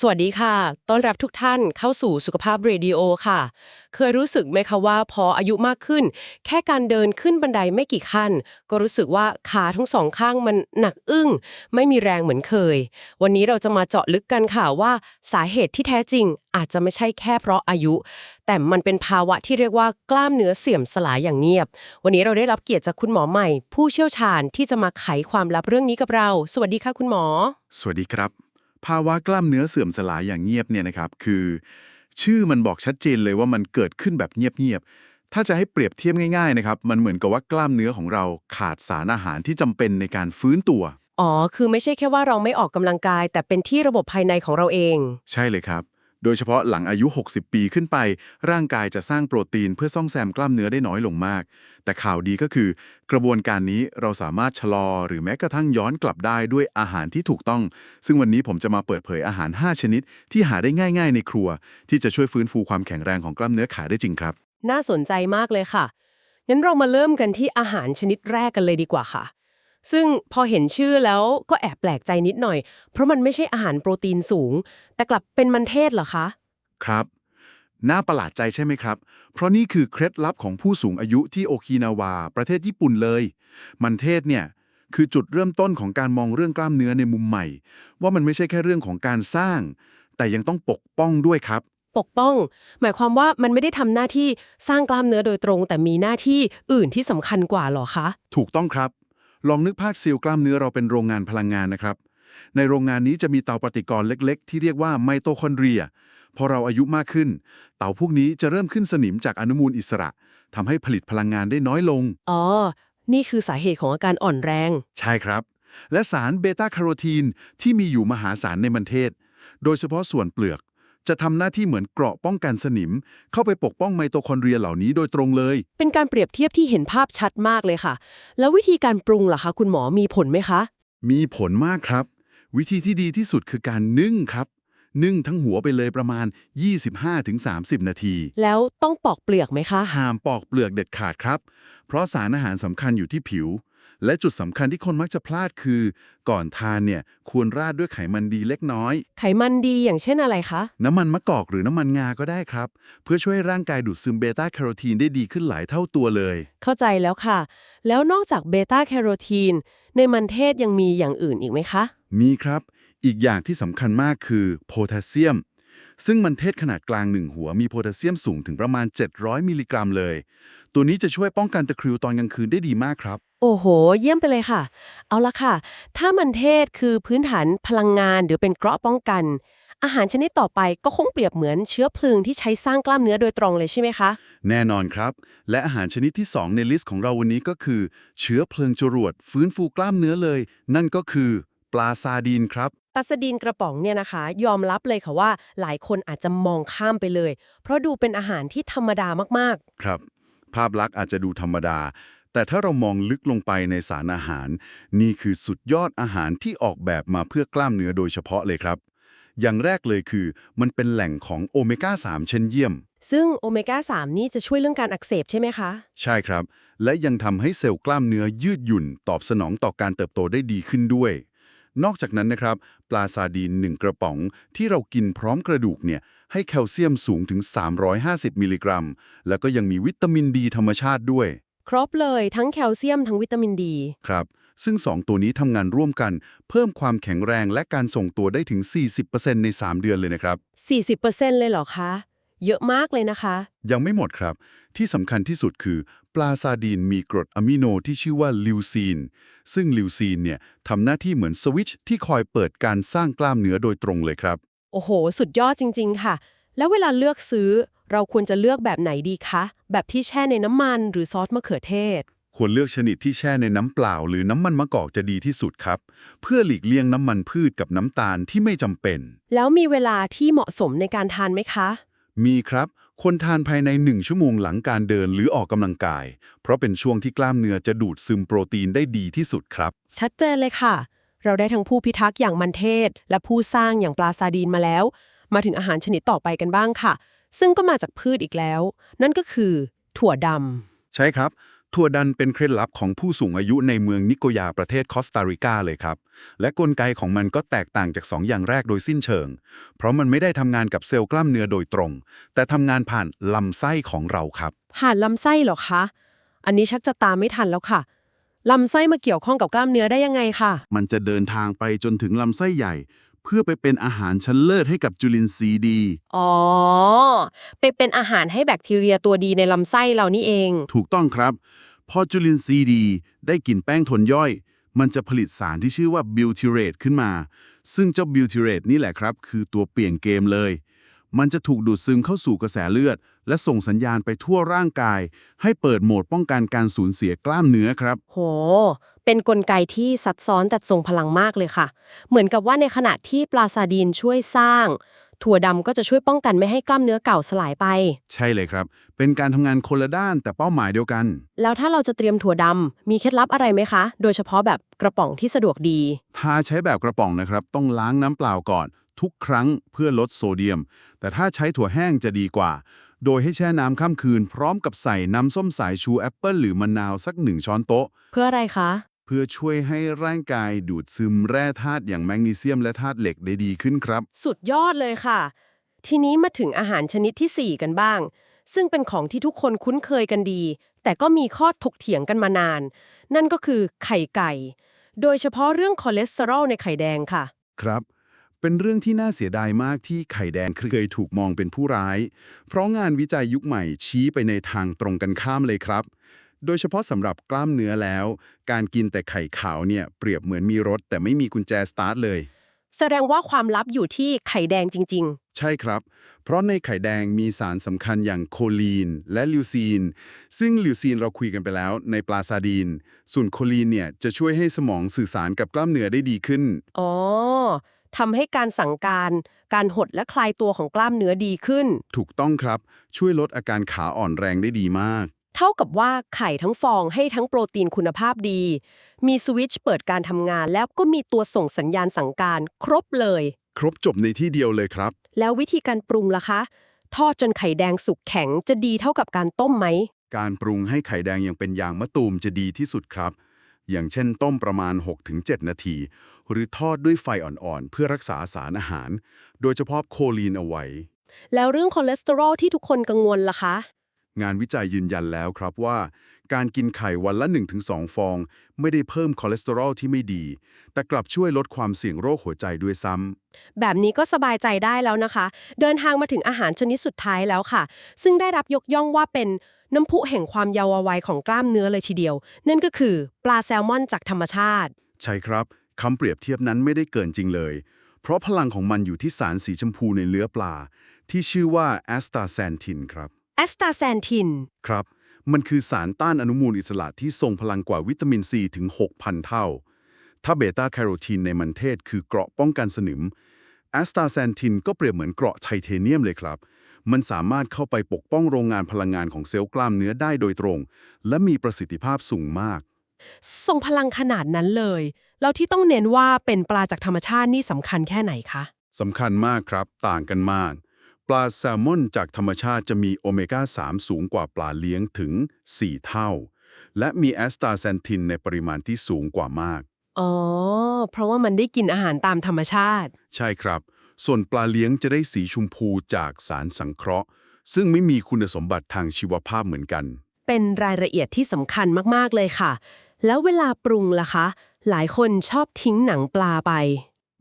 สวัสดีค่ะ ต้อนรับทุกท่านเข้าสู่สุขภาพเรดิโอค่ะ เคยรู้สึกไหมคะว่าพออายุมากขึ้น แค่การเดินขึ้นบันไดไม่กี่ขั้น ก็รู้สึกว่าขาทั้งสองข้างมันหนักอึ้ง ไม่มีแรงเหมือนเคย วันนี้เราจะมาเจาะลึกกันค่ะว่าสาเหตุที่แท้จริงอาจจะไม่ใช่แค่เพราะอายุ แต่มันเป็นภาวะที่เรียกว่ากล้ามเนื้อเสื่อมสลายอย่างเงียบ วันนี้เราได้รับเกียรติจากคุณหมอใหม่ ผู้เชี่ยวชาญที่จะมาไขความลับเรื่องนี้กับเรา สวัสดีค่ะคุณหมอ สวัสดีครับ ภาวะกล้ามเนื้อเสื่อมสลายอย่างเงียบเนี่ยนะครับ คือ ชื่อมันบอกชัดเจนเลยว่ามันเกิดขึ้นแบบเงียบๆถ้าจะให้เปรียบเทียบง่ายๆนะครับมันเหมือนกับว่ากล้ามเนื้อของเราขาดสารอาหารที่จำเป็นในการฟื้นตัวอ๋อคือไม่ใช่แค่ว่าเราไม่ออกกำลังกาย แต่เป็นที่ระบบภายในของเราเอง ใช่เลยครับ โดยเฉพาะหลังอายุ 60 ปีขึ้นไป ร่างกายจะสร้างโปรตีนเพื่อซ่อมแซมกล้ามเนื้อได้น้อยลงมาก แต่ข่าวดีก็คือ กระบวนการนี้เราสามารถชะลอ หรือแม้กระทั่งย้อนกลับได้ด้วยอาหารที่ถูกต้อง ซึ่งวันนี้ผมจะมาเปิดเผยอาหาร 5 ชนิด ที่หาได้ง่าย ๆ ในครัว ที่จะช่วยฟื้นฟูความแข็งแรงของกล้ามเนื้อขาได้จริงครับ น่าสนใจมากเลยค่ะงั้นเรามาเริ่มกันที่อาหารชนิดแรกกันเลยดีกว่าค่ะ ซึ่งพอเห็นชื่อแล้วก็แอบแปลกใจนิดหน่อย เพราะมันไม่ใช่อาหารโปรตีนสูง แต่กลับเป็นมันเทศเหรอคะ ครับ น่าประหลาดใจใช่ไหมครับ เพราะนี่คือเคล็ดลับของผู้สูงอายุที่โอกินาวา ประเทศญี่ปุ่นเลย มันเทศเนี่ยคือจุดเริ่มต้นของการมองเรื่องกล้ามเนื้อในมุมใหม่ ว่ามันไม่ใช่แค่เรื่องของการสร้าง แต่ยังต้องปกป้องด้วยครับ ปกป้อง หมายความว่ามันไม่ได้ทำหน้าที่สร้างกล้ามเนื้อโดยตรง แต่มีหน้าที่อื่นที่สำคัญกว่าเหรอคะ ถูกต้องครับ ลองนึกภาพเซลล์กล้ามเนื้อเราเป็นโรงงานพลังงานนะครับ ในโรงงานนี้จะมีเตาปฏิกรณ์เล็ก ๆ ที่เรียกว่าไมโตคอนเดรีย พอเราอายุมากขึ้น เตาพวกนี้จะเริ่มขึ้นสนิมจากอนุมูลอิสระทำให้ผลิตพลังงานได้น้อยลง อ๋อ นี่คือสาเหตุของอาการอ่อนแรง ใช่ครับ และสารเบต้าแคโรทีนที่มีอยู่มหาศาลในมันเทศ โดยเฉพาะส่วนเปลือก จะทำหน้าที่เหมือนเกราะป้องกันสนิม เข้าไปปกป้องไมโตคอนเดรียเหล่านี้โดยตรงเลย เป็นการเปรียบเทียบที่เห็นภาพชัดมากเลยค่ะ แล้ววิธีการปรุงล่ะคะ คุณหมอมีผลไหมคะ มีผลมากครับ วิธีที่ดีที่สุดคือการนึ่งครับ นึ่งทั้งหัวไปเลยประมาณ 25-30 นาที แล้วต้องปอกเปลือกไหมคะ ห้ามปอกเปลือกเด็ดขาดครับ เพราะสารอาหารสำคัญอยู่ที่ผิว และจุดสำคัญที่คนมักจะพลาดคือ ก่อนทานเนี่ยควรราดด้วยไขมันดีเล็กน้อย ไขมันดีอย่างเช่นอะไรคะ น้ำมันมะกอกหรือน้ำมันงาก็ได้ครับ เพื่อช่วยให้ร่างกายดูดซึมเบต้าแคโรทีนได้ดีขึ้นหลายเท่าตัวเลย เข้าใจแล้วค่ะ แล้วนอกจากเบต้าแคโรทีน ในมันเทศยังมีอย่างอื่นอีกไหมคะ มีครับ อีกอย่างที่สำคัญมากคือโพแทสเซียม ซึ่งมันเทศขนาดกลางหนึ่งหัวมีโพแทสเซียมสูงถึงประมาณ 700 มิลลิกรัมเลย ตัวนี้จะช่วยป้องกันตะคริวตอนกลางคืนได้ดีมากครับ โอ้โห เยี่ยมไปเลยค่ะ เอาละค่ะ ถ้ามันเทศคือพื้นฐานพลังงานหรือเป็นเกราะป้องกัน อาหารชนิดต่อไปก็คงเปรียบเหมือนเชื้อเพลิงที่ใช้สร้างกล้ามเนื้อโดยตรงเลยใช่ไหมคะ แน่นอนครับ และอาหารชนิดที่ 2 ในลิสต์ของเราวันนี้ก็คือ เชื้อเพลิงจรวดฟื้นฟูกล้ามเนื้อเลย นั่นก็คือ ปลาซาดีนครับ ปลาสดีนกระป๋องเนี่ยนะคะ ยอมรับเลยค่ะว่าหลายคนอาจจะมองข้ามไปเลย เพราะดูเป็นอาหารที่ธรรมดามากครับ ภาพลักษณ์อาจจะดูธรรมดา แต่ถ้าเรามองลึกลงไปในสารอาหาร นี่คือสุดยอดอาหารที่ออกแบบมาเพื่อกล้ามเนื้อโดยเฉพาะเลยครับ อย่างแรกเลยคือมันเป็นแหล่งของโอเมก้า 3 เช่นเยี่ยมๆซึ่งโอเมก้า 3 นี่จะช่วยเรื่องการอักเสบใช่ไหมคะ ใช่ครับ และยังทำให้เซลล์กล้ามเนื้อยืดหยุ่น ตอบสนองต่อการเติบโตได้ดีขึ้นด้วย นอกจากนั้นนะครับ ปลาซาดีน 1 กระป๋อง ที่เรากินพร้อมกระดูกเนี่ยให้แคลเซียมสูงถึง 350 มิลลิกรัม แล้วก็ยังมีวิตามินดีธรรมชาติด้วย ครบเลยทั้งแคลเซียมทั้งวิตามินดีครับ ซึ่ง 2 ตัวนี้ทำงานร่วมกัน เพิ่มความแข็งแรงและการส่งตัวได้ถึง 40%ใน 3 เดือนเลยนะครับ 40%เลยเหรอคะ เยอะมากเลยนะคะ ยังไม่หมดครับ ที่สำคัญที่สุดคือ ปลาซาดีนมีกรดอะมิโนที่ชื่อว่าลิวซีน ซึ่งลิวซีนเนี่ยทำหน้าที่เหมือนสวิตช์ที่คอยเปิดการสร้างกล้ามเนื้อโดยตรงเลยครับ โอ้โห สุดยอดจริง ๆ ค่ะ แล้วเวลาเลือกซื้อ เราควรจะเลือกแบบไหนดีคะ แบบที่แช่ในน้ำมันหรือซอสมะเขือเทศ ควรเลือกชนิดที่แช่ในน้ำเปล่า หรือน้ำมันมะกอกจะดีที่สุดครับ เพื่อหลีกเลี่ยงน้ำมันพืชกับน้ำตาลที่ไม่จำเป็น แล้วมีเวลาที่เหมาะสมในการทานไหมคะ มีครับ คนทานภายใน 1 ชั่วโมงหลังการเดินหรือออกกำลังกาย เพราะเป็นช่วงที่กล้ามเนื้อจะดูดซึมโปรตีนได้ดีที่สุดครับ ชัดเจนเลยค่ะ เราได้ทั้งผู้พิทักษ์อย่างมันเทศ และผู้สร้างอย่างปลาซาดีนมาแล้ว มาถึงอาหารชนิดต่อไปกันบ้างค่ะ ซึ่งก็มาจากพืชอีกแล้ว นั่นก็คือ ถั่วดำใช่ครับ ถั่วดันเป็นเคล็ดลับของผู้สูงอายุในเมืองนิโกยาประเทศคอสตาริกาเลยครับ และกลไกของมันก็แตกต่างจาก 2 อย่างแรกโดยสิ้นเชิง เพราะมันไม่ได้ทำงานกับเซลล์กล้ามเนื้อโดยตรง แต่ทำงานผ่านลำไส้ของเราครับ ผ่านลำไส้เหรอคะ อันนี้ชักจะตามไม่ทันแล้วค่ะลำไส้มาเกี่ยวข้องกับกล้ามเนื้อได้ยังไงค่ะมันจะเดินทางไปจนถึงลำไส้ใหญ่ เพื่อไปเป็นอาหารชั้นเลิศให้กับจุลินทรีย์ดี อ๋อ ไปเป็นอาหารให้แบคทีเรียตัวดีในลำไส้เรานี่เอง ถูกต้องครับ พอจุลินทรีย์ดี ได้กลิ่นแป้งทนย่อย มันจะผลิตสารที่ชื่อว่าบิวทิเรตขึ้นมา ซึ่งเจ้าบิวทิเรตนี่แหละครับ คือตัวเปลี่ยนเกมเลย มันจะถูกดูดซึมเข้าสู่กระแสเลือด และส่งสัญญาณไปทั่วร่างกาย ให้เปิดโหมดป้องกันการสูญเสียกล้ามเนื้อครับ โห เป็นกลไกที่ซับซ้อนแต่ทรงพลังมากเลยค่ะ เหมือนกับว่าในขณะที่ปลาซาดีนช่วยสร้าง ถั่วดำก็จะช่วยป้องกันไม่ให้กล้ามเนื้อเก่าสลายไป ใช่เลยครับ เป็นการทำงานคนละด้านแต่เป้าหมายเดียวกัน แล้วถ้าเราจะเตรียมถั่วดำมีเคล็ดลับอะไรไหมคะ โดยเฉพาะแบบกระป๋องที่สะดวกดี ถ้าใช้แบบกระป๋องนะครับ ต้องล้างน้ำเปล่าก่อน ทุกครั้งเพื่อลดโซเดียม แต่ถ้าใช้ถั่วแห้งจะดีกว่า โดยให้แช่น้ำข้ามคืน พร้อมกับใส่น้ำส้มสายชูแอปเปิลหรือมะนาวสักหนึ่งช้อนโต๊ะ เพื่ออะไรคะเพื่อช่วยให้ร่างกายดูดซึมแร่ธาตุอย่างแมกนีเซียมและธาตุเหล็กได้ดีขึ้นครับ สุดยอดเลยค่ะ ทีนี้มาถึงอาหารชนิดที่ 4 กันบ้าง ซึ่งเป็นของที่ทุกคนคุ้นเคยกันดี แต่ก็มีข้อถกเถียงกันมานาน นั่นก็คือไข่ไก่ โดยเฉพาะเรื่องคอเลสเตอรอลในไข่แดงค่ะ ครับเป็นเรื่องที่น่าเสียดายมากที่ไข่แดงเคยถูกมองเป็นผู้ร้าย เพราะงานวิจัยยุคใหม่ชี้ไปในทางตรงกันข้ามเลยครับ โดยเฉพาะสำหรับกล้ามเนื้อแล้ว การกินแต่ไข่ขาวเนี่ยเปรียบเหมือนมีรถ แต่ไม่มีกุญแจสตาร์ทเลย แสดงว่าความลับอยู่ที่ไข่แดงจริงใช่ครับ เพราะในไข่แดงมีสารสำคัญอย่างโคลีนและลิวซีน ซึ่งลิวซีนเราคุยกันไปแล้วในปลาซาดีน ส่วนโคลีนเนี่ยจะช่วยให้สมองสื่อสารกับกล้ามเนื้อได้ดีขึ้นๆอ๋อทำให้การสั่งการ การหดและคลายตัวของกล้ามเนื้อดีขึ้น ถูกต้องครับ ช่วยลดอาการขาอ่อนแรงได้ดีมาก เท่ากับว่าไข่ทั้งฟองให้ทั้งโปรตีนคุณภาพดี มีสวิตช์เปิดการทำงานแล้วก็มีตัวส่งสัญญาณสั่งการครบเลย ครบจบในที่เดียวเลยครับ แล้ววิธีการปรุงล่ะคะ ทอดจนไข่แดงสุกแข็งจะดีเท่ากับการต้มไหม การปรุงให้ไข่แดงยังเป็นยางมะตูมจะดีที่สุดครับ อย่างเช่นต้มประมาณ 6-7 นาที หรือทอดด้วยไฟอ่อนๆ เพื่อรักษาสารอาหาร โดยเฉพาะโคลีนเอาไว้ แล้วเรื่องคอเลสเตอรอลที่ทุกคนกังวลล่ะคะ งานวิจัยยืนยันแล้วครับว่า การกินไข่วันละ 1-2 ฟอง ไม่ได้เพิ่มคอเลสเตอรอลที่ไม่ดี แต่กลับช่วยลดความเสี่ยงโรคหัวใจด้วยซ้ำ แบบนี้ก็สบายใจได้แล้วนะคะ เดินทางมาถึงอาหารชนิดสุดท้ายแล้วค่ะ ซึ่งได้รับยกย่องว่าเป็นน้ำพุแห่งความเยาว์วัยของกล้ามเนื้อเลยทีเดียว นั่นก็คือปลาแซลมอนจากธรรมชาติ ใช่ครับคำเปรียบเทียบนั้นไม่ได้เกินจริงเลย เพราะพลังของมันอยู่ที่สารสีชมพูในเนื้อปลา ที่ชื่อว่าแอสตาแซนทินครับแอสตาแซนทิน ครับ มันคือสารต้านอนุมูลอิสระที่ทรงพลังกว่าวิตามินซีถึง 6,000 เท่า ถ้าเบต้าแคโรทีนในมันเทศคือเกราะป้องกันสนิมแอสตาแซนทินก็เปรียบเหมือนเกราะไทเทเนียมเลยครับ มันสามารถเข้าไปปกป้องโรงงานพลังงานของเซลล์กล้ามเนื้อได้โดยตรง และมีประสิทธิภาพสูงมาก ทรงพลังขนาดนั้นเลย แล้วที่ต้องเน้นว่าเป็นปลาจากธรรมชาตินี่สำคัญแค่ไหนคะ สำคัญมากครับ ต่างกันมาก ปลาแซลมอนจากธรรมชาติจะมีโอเมก้า 3 สูงกว่าปลาเลี้ยงถึง 4 เท่า และมีแอสตาแซนทินในปริมาณที่สูงกว่ามาก อ๋อ เพราะว่ามันได้กินอาหารตามธรรมชาติ ใช่ครับ ส่วนปลาเลี้ยงจะได้สีชมพูจากสารสังเคราะห์ ซึ่งไม่มีคุณสมบัติทางชีวภาพเหมือนกัน เป็นรายละเอียดที่สำคัญมากๆเลยค่ะ แล้วเวลาปรุงล่ะคะ หลายคนชอบทิ้งหนังปลาไป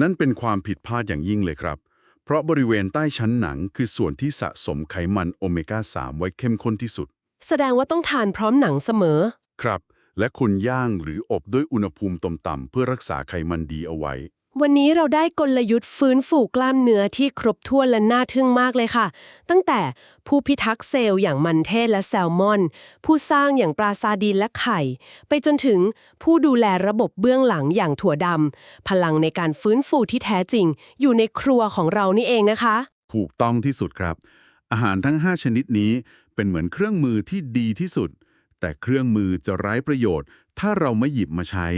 นั่นเป็นความผิดพลาดอย่างยิ่งเลยครับ เพราะบริเวณใต้ชั้นหนังคือส่วนที่สะสมไขมันโอเมก้า 3 ไว้เข้มข้นที่สุด แสดงว่าต้องทานพร้อมหนังเสมอ ครับ และคุณย่างหรืออบด้วยอุณหภูมิต่ำๆเพื่อรักษาไขมันดีเอาไว้ วันนี้เราได้กลยุทธ์ฟื้นฟูกล้ามเนื้อที่ครบถ้วนและน่าทึ่งมากเลยค่ะ ตั้งแต่ผู้พิทักษ์เซลล์อย่างมันเทศและแซลมอน ผู้สร้างอย่างปลาซาดีนและไข่ ไปจนถึงผู้ดูแลระบบเบื้องหลังอย่างถั่วดำพลังในการฟื้นฟูที่แท้จริง อยู่ในครัวของเรานี่เองนะคะ ถูกต้องที่สุดครับ อาหารทั้ง 5 ชนิดนี้เป็นเหมือนเครื่องมือที่ดีที่สุด แต่เครื่องมือจะไร้ประโยชน์ ถ้าเราไม่หยิบมาใช้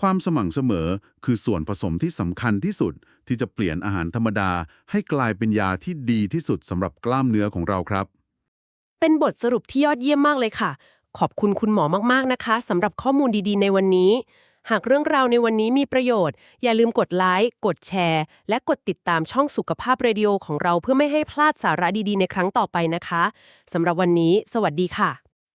ความสม่ำเสมอคือส่วนผสมที่สำคัญที่สุดที่จะเปลี่ยนอาหารธรรมดา ให้กลายเป็นยาที่ดีที่สุดสำหรับกล้ามเนื้อของเราครับ เป็นบทสรุปที่ยอดเยี่ยมมากเลยค่ะ ขอบคุณคุณหมอมากๆนะคะสำหรับข้อมูลดีๆ ในวันนี้ หากเรื่องราวในวันนี้มีประโยชน์ อย่าลืมกดไลค์กดแชร์ และกดติดตามช่องสุขภาพเรดิโอของเราเพื่อไม่ให้พลาดสาระดีๆ ในครั้งต่อไปนะคะสำหรับวันนี้ สวัสดีค่ะ